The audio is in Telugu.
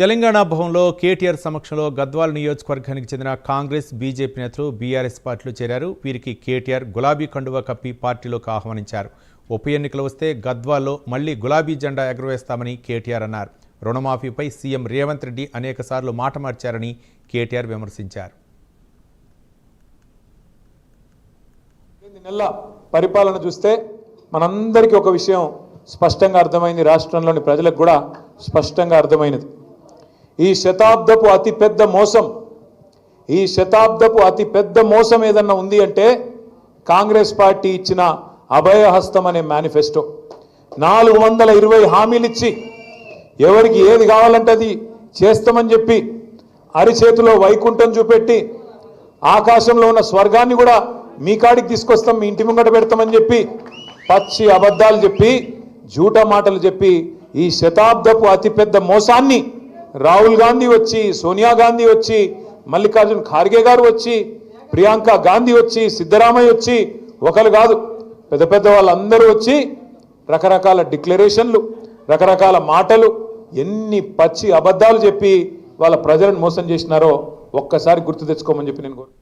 తెలంగాణ భవన్లో కేటీఆర్ సమక్షంలో గద్వాల నియోజకవర్గానికి చెందిన కాంగ్రెస్ బీజేపీ నేతలు బీఆర్ఎస్ పార్టీలో చేరారు. వీరికి కేటీఆర్ గులాబీ కండువా కప్పి పార్టీలోకి ఆహ్వానించారు. ఉప ఎన్నికలు వస్తే గద్వాల్లో మళ్ళీ గులాబీ జెండా ఎగరవేస్తామని కేటీఆర్ అన్నారు. రుణమాఫీపై సీఎం రేవంత్ రెడ్డి అనేకసార్లు మాట మార్చారని కేటీఆర్ విమర్శించారు. నెల పరిపాలన చూస్తే మనందరికీ ఒక విషయం స్పష్టంగా అర్థమైంది. రాష్ట్రంలోని ప్రజలకు కూడా స్పష్టంగా అర్థమైనది. ఈ శతాబ్దపు అతి పెద్ద మోసం. ఈ శతాబ్దపు అతి పెద్ద మోసం ఏదన్నా ఉంది అంటే కాంగ్రెస్ పార్టీ ఇచ్చిన అభయహస్తం అనే మేనిఫెస్టో. నాలుగు వందల ఇరవై హామీలు ఇచ్చి ఎవరికి ఏది కావాలంటే అది చేస్తామని చెప్పి అరిచేతిలో వైకుంఠం చూపెట్టి ఆకాశంలో ఉన్న స్వర్గాన్ని కూడా మీ కాడికి తీసుకొస్తాం మీ ఇంటి ముంగట పెడతామని చెప్పి పచ్చి అబద్ధాలు చెప్పి జూట మాటలు చెప్పి ఈ శతాబ్దపు అతిపెద్ద మోసాన్ని రాహుల్ గాంధీ వచ్చి సోనియా గాంధీ వచ్చి మల్లికార్జున్ ఖార్గే గారు వచ్చి ప్రియాంక గాంధీ వచ్చి సిద్ధరామయ్య వచ్చి ఒకరు కాదు పెద్ద పెద్ద వాళ్ళందరూ వచ్చి రకరకాల డిక్లరేషన్లు రకరకాల మాటలు ఎన్ని పచ్చి అబద్ధాలు చెప్పి వాళ్ళ ప్రజలను మోసం చేసినారో ఒక్కసారి గుర్తు తెచ్చుకోమని చెప్పి నేను కోరు